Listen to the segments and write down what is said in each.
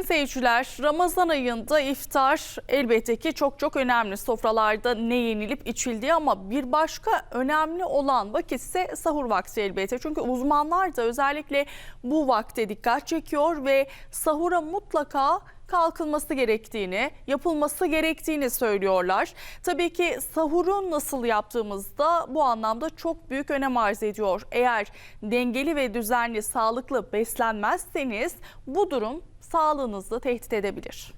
Sayın seyirciler, Ramazan ayında iftar elbette ki çok çok önemli. Sofralarda ne yenilip içildiği ama bir başka önemli olan vakit ise sahur vakti elbette. Çünkü uzmanlar da özellikle bu vakte dikkat çekiyor ve sahura mutlaka kalkılması gerektiğini, yapılması gerektiğini söylüyorlar. Tabii ki sahuru nasıl yaptığımızda bu anlamda çok büyük önem arz ediyor. Eğer dengeli ve düzenli, sağlıklı beslenmezseniz bu durum sağlığınızı tehdit edebilir.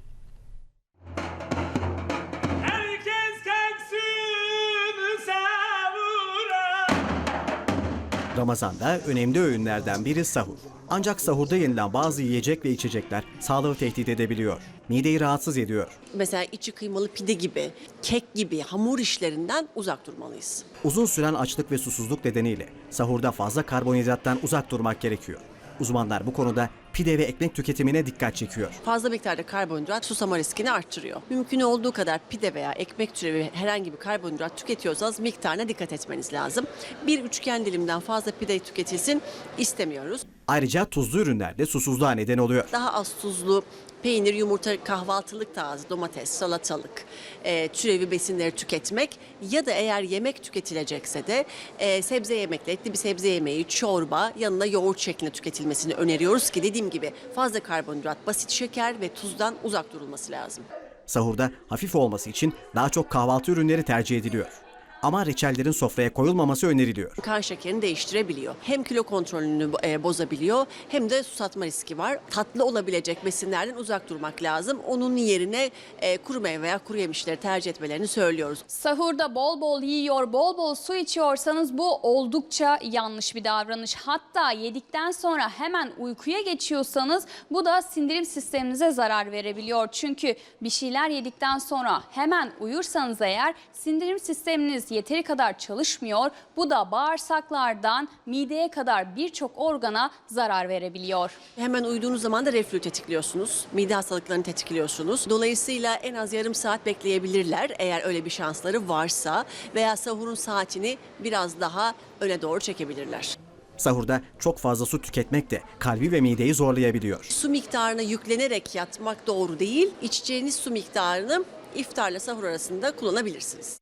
Ramazan'da önemli öğünlerden biri sahur. Ancak sahurda yenilen bazı yiyecek ve içecekler sağlığı tehdit edebiliyor. Mideyi rahatsız ediyor. Mesela içi kıymalı pide gibi, kek gibi hamur işlerinden uzak durmalıyız. Uzun süren açlık ve susuzluk nedeniyle sahurda fazla karbonhidrattan uzak durmak gerekiyor. Uzmanlar bu konuda pide ve ekmek tüketimine dikkat çekiyor. Fazla miktarda karbonhidrat susama riskini arttırıyor. Mümkün olduğu kadar pide veya ekmek türevi herhangi bir karbonhidrat tüketiyorsanız miktarına dikkat etmeniz lazım. Bir üçgen dilimden fazla pide tüketilsin istemiyoruz. Ayrıca tuzlu ürünler de susuzluğa neden oluyor. Daha az tuzlu peynir, yumurta, kahvaltılık tarzı, domates, salatalık, e, türevi besinleri tüketmek ya da eğer yemek tüketilecekse de e, sebze yemekle, etli bir sebze yemeği, çorba yanına yoğurt şeklinde tüketilmesini öneriyoruz ki dediğim gibi fazla karbonhidrat, basit şeker ve tuzdan uzak durulması lazım. Sahurda hafif olması için daha çok kahvaltı ürünleri tercih ediliyor. Ama reçellerin sofraya koyulmaması öneriliyor. Kan şekerini değiştirebiliyor. Hem kilo kontrolünü e, bozabiliyor hem de susatma riski var. Tatlı olabilecek besinlerden uzak durmak lazım. Onun yerine e, kuru meyve veya kuru yemişleri tercih etmelerini söylüyoruz. Sahurda bol bol yiyor, bol bol su içiyorsanız bu oldukça yanlış bir davranış. Hatta yedikten sonra hemen uykuya geçiyorsanız bu da sindirim sisteminize zarar verebiliyor. Çünkü bir şeyler yedikten sonra hemen uyursanız eğer sindirim sisteminiz yeteri kadar çalışmıyor. Bu da bağırsaklardan mideye kadar birçok organa zarar verebiliyor. Hemen uyuduğunuz zaman da reflü tetikliyorsunuz. Mide hastalıklarını tetikliyorsunuz. Dolayısıyla en az yarım saat bekleyebilirler eğer öyle bir şansları varsa veya sahurun saatini biraz daha öne doğru çekebilirler. Sahurda çok fazla su tüketmek de kalbi ve mideyi zorlayabiliyor. Su miktarına yüklenerek yatmak doğru değil. İçeceğiniz su miktarını iftarla sahur arasında kullanabilirsiniz.